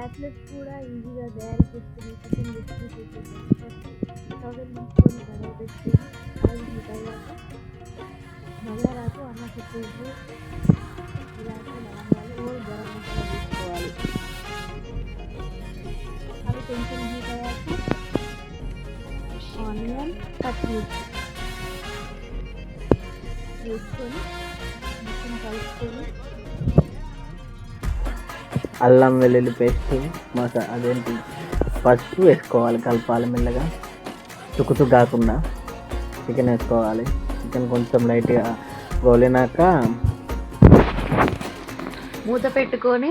Bachelors కూడా ఈజీగా తయారు చేసుకుని చికెన్ రెసిపీ చేసేసాను స్టవ్ తీసుకొని కడాయి పెట్టుకొని ఆయిల్ హీట్ అయ్యాక బగారాకు అన్నస పువ్వు ఇలాంటి లవంగాలు గరం మసాలా వేసుకోవాలి అవి కొంచెం హీట్ అయ్యాక ఆనియన్ పచ్చిమిర్చి వేసుకొని మొత్తం కలుపుకొని అల్లం వెల్లుల్లి పేస్ట్ మసా అదేంటి పసుపు వేసుకోవాలి కలపాలి మెల్లగా. తుక్కు కాకుండా చికెన్ వేసుకోవాలి. చికెన్ కొంచెం లైట్గా గోలినాక మూత పెట్టుకొని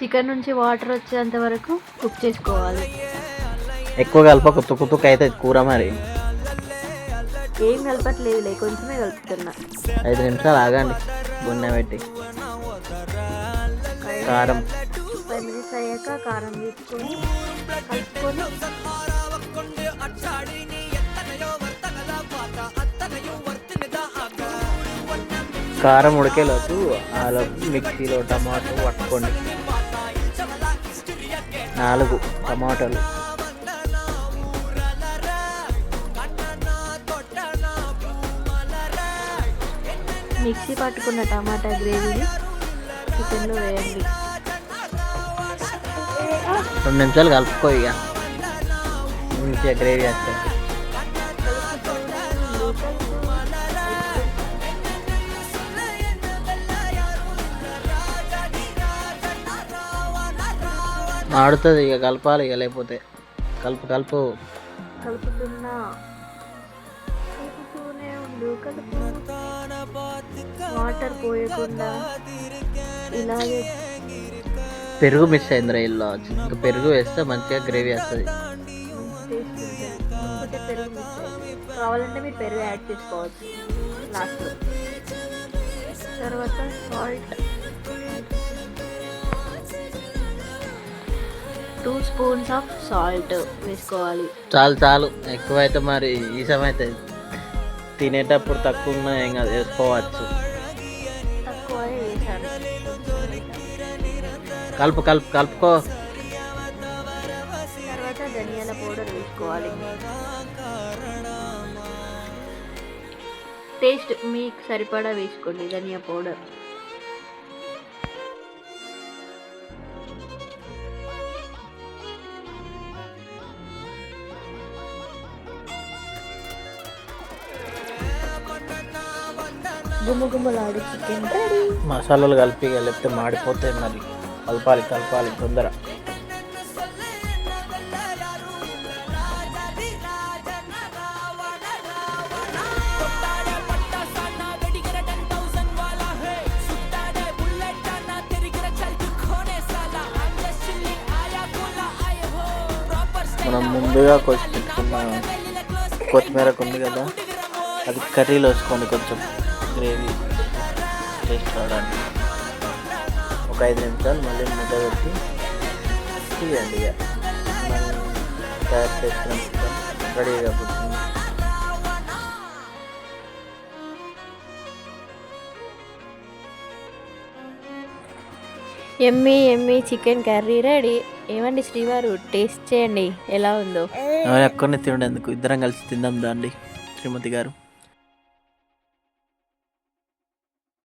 చికెన్ నుంచి వాటర్ వచ్చేంత వరకు కుక్ చేసుకోవాలి. ఎక్కువ కలపక తుక్కు తుక్కు అయితే కూర మరి. ఏం కలపట్లేదులే కొంచెమే కలుపుతున్నా. ఐదు నిమిషాలు ఆగండి బున్నె పెట్టి. కారం. కారం వేసుకొని కలుపుకొని కారం ఉడికేలోపు ఆలోపు మిక్సీలో టమాటో పట్టుకోండి నాలుగు టమాటాలు. మిక్సీ పట్టుకున్న టమాటా గ్రేవీని చికెన్లో వేయండి. రెండు నిమిషాలు కలుపుకో ఇక. మంచిగా గ్రేవీ వస్తుంది. ఆడుతుంది ఇక కలపాలి ఇక లేకపోతే. కలుపు కలుపు. కలుపుతున్నా. వాటర్ పోయకుండా. ఇలాగే పెరుగు మిస్ అయిందిరా ఇల్లు ఇంకా పెరుగు వేస్తే మంచిగా గ్రేవీ వస్తుంది. అయింది. కావాలంటే మీరు పెరుగు యాడ్ చేసుకోవచ్చు. లాస్ట్లో తర్వాత salt. Two spoons of salt వేసుకోవాలి. చాలు చాలు. ఎక్కువైతే మరి ఈ సమయం తినేటప్పుడు తక్కువ ఉన్నా ఏం కాదు వేసుకోవచ్చు. కలుపు కలుపు కలుపుకో. తర్వాత ధనియాల పౌడర్ వేసుకోవాలి. టేస్ట్ మీకు సరిపడా వేసుకోండి ధనియా పౌడర్. గుమ్మగుమ్మలాడు చికెన్ మసాలాలు కలిపి లేకపోతే మాడిపోతాయి మరి. కలపాలి కలపాలి తొందర. మనం ముందుగా కోసి పెట్టుకున్న కొత్తిమీర ఉంది కదా అది కర్రీలో వేసుకోండి కొంచెం గ్రేవీ టేస్ట్ రావడానికి. ఒక ఐదు నిమిషాలు మళ్ళీ ముద్ద పెట్టి తీయండి ఇక. మనం తయారు చికెన్ రెడీగా పుట్టింది. ఎమ్మి ఎమ్మి చికెన్ కర్రీ రెడీ. ఏమండి శ్రీవారు టేస్ట్ చేయండి. ఎలా ఉందో? ఎక్కడిని తినడం ఎందుకు? ఇద్దరం కలిసి తిందాం దాండి శ్రీమతి గారు.